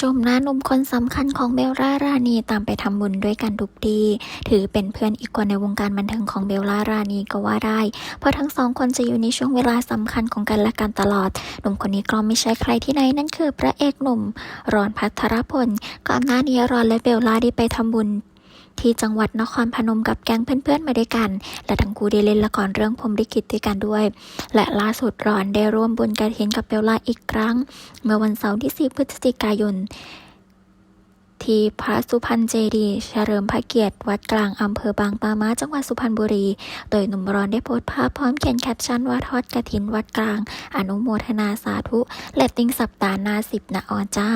ชมหน้าหนุ่มคนสำคัญของเบลล่ารานีตามไปทำบุญด้วยกันทุกที ถือเป็นเพื่อนอีกคนในวงการบันเทิงของเบลล่ารานีก็ว่าได้ เพราะทั้งสองคนจะอยู่ในช่วงเวลาสำคัญของกันและกันตลอด หนุ่มคนนี้ก็ไม่ใช่ใครที่ไหนนั่นคือพระเอกหนุ่ม รอนพัทรพลก่อนหน้านี้รอนและเบลล่าได้ไปทำบุญ ที่จังหวัดนครพนมกับแก๊งเพื่อนๆมาด้วยกัน และทั้งคู่ได้เล่นละครเรื่องพรมลิขิตด้วยกันด้วย และล่าสุดรอนได้ร่วมบุญกระถินกับเบลล่าอีกครั้ง เมื่อวันเสาร์ที่ 4 พฤศจิกายนที่พระสุพรรณเจดีย์เฉลิมพระเกียรติ วัดกลางอำเภอบางปามาจังหวัดสุพรรณบุรี โดยหนุ่มรอนได้โพสต์ภาพพร้อมเขียนแคปชั่นว่าทอดกระถินวัดกลาง อนุโมทนาสาธุ และติ้งสัปดาห์หน้าสิบนะอเจ้า